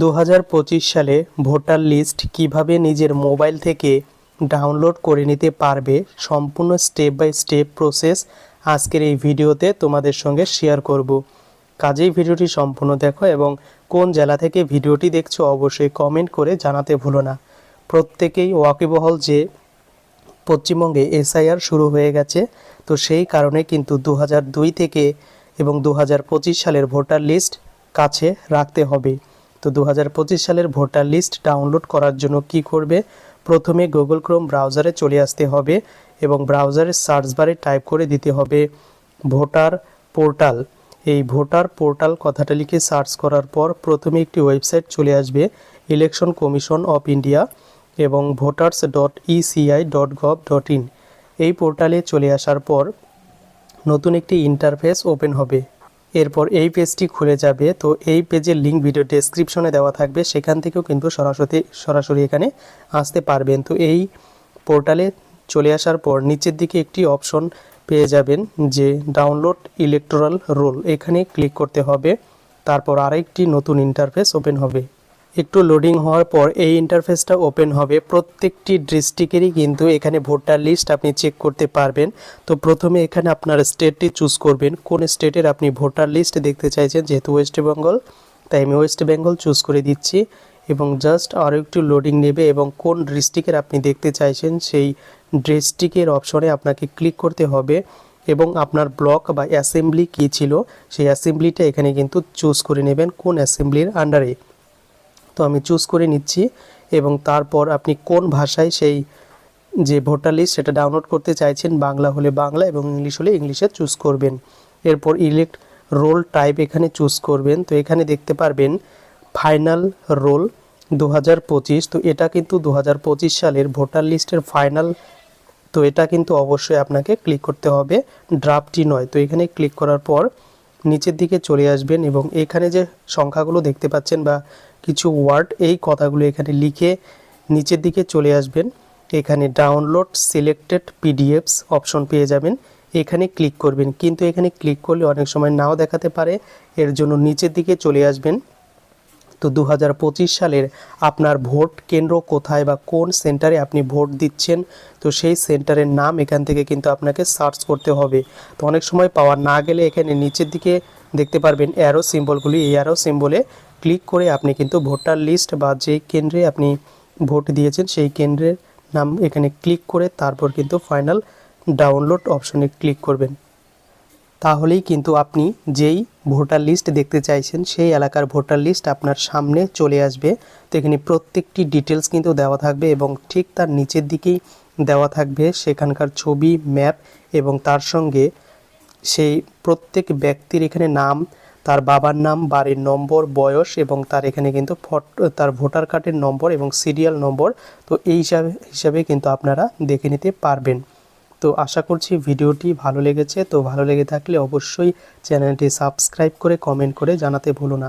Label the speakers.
Speaker 1: দু হাজার পঁচিশ সালে ভোটার লিস্ট কীভাবে নিজের মোবাইল থেকে ডাউনলোড করে নিতে পারবে সম্পূর্ণ স্টেপ বাই স্টেপ প্রসেস আজকের এই ভিডিওতে তোমাদের সঙ্গে শেয়ার করব। কাজেই ভিডিওটি সম্পূর্ণ দেখো এবং কোন জেলা থেকে ভিডিওটি দেখছ অবশ্যই কমেন্ট করে জানাতে ভুলো না। প্রত্যেকেই ওয়াকিবহল যে পশ্চিমবঙ্গে এসআইআর শুরু হয়ে গেছে, তো সেই কারণে কিন্তু দু হাজার দুই থেকে এবং দু হাজার পঁচিশ সালের ভোটার লিস্ট কাছে রাখতে হবে। তো দু হাজার পঁচিশ সালের ভোটার লিস্ট ডাউনলোড করার জন্য কি করবে? প্রথমে গুগল ক্রোম ব্রাউজারে চলে আসতে হবে এবং ব্রাউজারের সার্চ বারে টাইপ করে দিতে হবে ভোটার পোর্টাল। এই ভোটার পোর্টাল কথাটা লিখে সার্চ করার পর প্রথমে একটি ওয়েবসাইট চলে আসবে ইলেকশন কমিশন অফ ইন্ডিয়া এবং voters dot ECI dot gov dot in. এই পোর্টালে চলে আসার পর নতুন একটি ইন্টারফেস ওপেন হবে। এরপর এই পেজটি খুলে যাবে। তো এই পেজের লিঙ্ক ভিডিও ডেসক্রিপশনে দেওয়া থাকবে। সেখান থেকেও কিন্তু সরাসরি সরাসরি এখানে আসতে পারবেন। তো এই পোর্টালে চলে আসার পর নিচের দিকে একটি অপশন পেয়ে যাবেন যে ডাউনলোড ইলেকট্রাল রোল এখানে ক্লিক করতে হবে। তারপর আরেকটি নতুন ইন্টারফেস ওপেন হবে। একটু লোডিং হওয়ার পর এই ইন্টারফেসটা ওপেন হবে। প্রত্যেকটি ডিস্ট্রিক্টেরই কিন্তু এখানে ভোটার লিস্ট আপনি চেক করতে পারবেন। তো প্রথমে এখানে আপনার স্টেটটি চুজ করবেন। কোন স্টেটের আপনি ভোটার লিস্ট দেখতে চাইছেন? যেহেতু ওয়েস্ট বেঙ্গল তাই আমি ওয়েস্ট বেঙ্গল চুজ করে দিচ্ছি। এবং জাস্ট আরও একটু লোডিং নেবে এবং কোন ডিস্ট্রিক্টের আপনি দেখতে চাইছেন, সেই ডিস্ট্রিক্টের অপশনে আপনাকে ক্লিক করতে হবে। এবং আপনার ব্লক বা অ্যাসেম্বলি কী ছিল, সেই অ্যাসেম্বলিটা এখানে কিন্তু চুজ করে নেবেন কোন অ্যাসেম্বলির আন্ডারে আমি চুজ করে নিচ্ছি এবং তারপর আপনি কোন ভাষায় সেই যে ভোটার লিস্ট সেটা ডাউনলোড করতে চাইছেন, বাংলা হলে বাংলা এবং ইংলিশ হলে ইংলিশে চুজ করবেন। এরপর ইলেক্ট রোল টাইপ এখানে চুজ করবেন। তো এখানে দেখতে পারবেন ফাইনাল রোল দু হাজার পঁচিশ। তো এটা কিন্তু দু হাজার পঁচিশ সালের ভোটার লিস্টের ফাইনাল তো এটা কিন্তু অবশ্যই আপনাকে ক্লিক করতে হবে। ড্রাফটটি নয়। তো এখানে ক্লিক করার পর নিচের দিকে চলে আসবেন এবং এখানে যে সংখ্যাগুলো দেখতে পাচ্ছেন বা কিছু ওয়ার্ড এই কথাগুলো এখানে লিখে নিচের দিকে চলে আসবেন। এখানে ডাউনলোড সিলেক্টেড পিডিএফস অপশন পেয়ে যাবেন। এখানে ক্লিক করবেন। কিন্তু এখানে ক্লিক করলে অনেক সময় নাও দেখাতে পারে। এর জন্য নিচের দিকে চলে আসবেন। তো দু হাজার পঁচিশ সালের আপনার ভোট কেন্দ্র কোথায় বা কোন সেন্টারে আপনি ভোট দিচ্ছেন? তো সেই সেন্টারের নাম এখান থেকে কিন্তু আপনাকে সার্চ করতে হবে। তো অনেক সময় পাওয়া না গেলে এখানে নিচের দিকে দেখতে পারবেন অ্যারো সিম্বলগুলি এই অ্যারো সিম্বলে ক্লিক করে আপনি কিন্তু ভোটার লিস্ট বা যেই কেন্দ্রে আপনি ভোট দিয়েছেন সেই কেন্দ্রের নাম এখানে ক্লিক করে তারপর কিন্তু ফাইনাল ডাউনলোড অপশনে ক্লিক করবেন। তাহলেই কিন্তু আপনি যেই ভোটার লিস্ট দেখতে চাইছেন সেই এলাকার ভোটার লিস্ট আপনার সামনে চলে আসবে। তো এখানে প্রত্যেকটি ডিটেলস কিন্তু দেওয়া থাকবে এবং ঠিক তার নিচের দিকেই দেওয়া থাকবে সেখানকার ছবি, ম্যাপ এবং তার সঙ্গে সেই প্রত্যেক ব্যক্তির এখানে নাম তার বাবার নাম, বাড়ির নম্বর, বয়স এবং তার এখানে কিন্তু ফটো, তার ভোটার কার্ডের নম্বর এবং সিরিয়াল নম্বর। তো এই হিসাবে হিসাবে কিন্তু আপনারা দেখে নিতে পারবেন। তো আশা করছি ভিডিওটি ভালো লেগেছে। তো ভালো লেগে থাকলে অবশ্যই চ্যানেলটি সাবস্ক্রাইব করে কমেন্ট করে জানাতে ভুলো না।